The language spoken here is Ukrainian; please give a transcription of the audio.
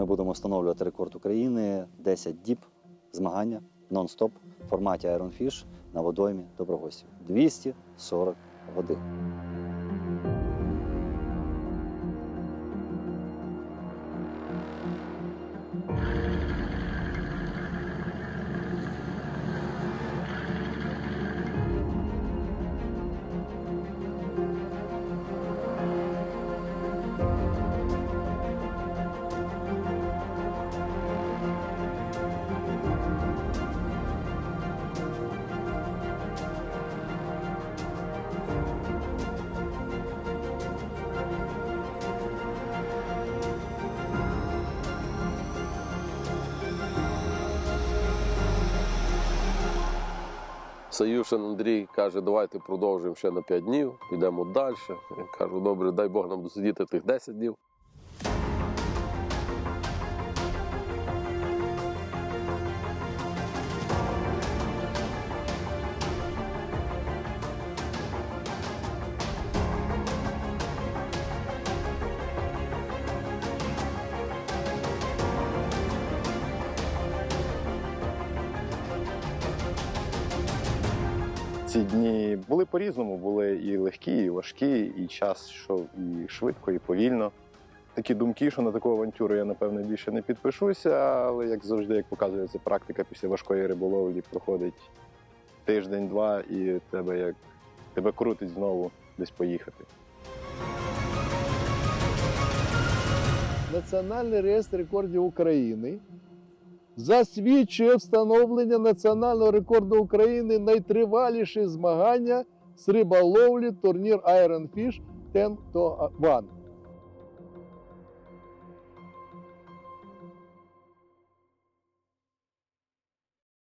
Ми будемо встановлювати рекорд України 10 діб змагання нон-стоп в форматі Iron Fish на водоймі Доброгосів. 240 годин. Саюшин Андрій каже, давайте продовжуємо ще на 5 днів, йдемо далі. Я кажу, добре, дай Бог нам досидіти тих 10 днів. Ці дні були по-різному, були і легкі, і важкі, і час йшов і швидко, і повільно. Такі думки, що на таку авантюру я, напевно, більше не підпишуся, але як завжди, як показує ця практика, після важкої риболовлі проходить тиждень-два, і тебе як тебе крутить знову десь поїхати. Національний реєстр рекордів України засвідчує встановлення національного рекорду України найтриваліші змагання з риболовлі турнір Iron Fish 10 to 1.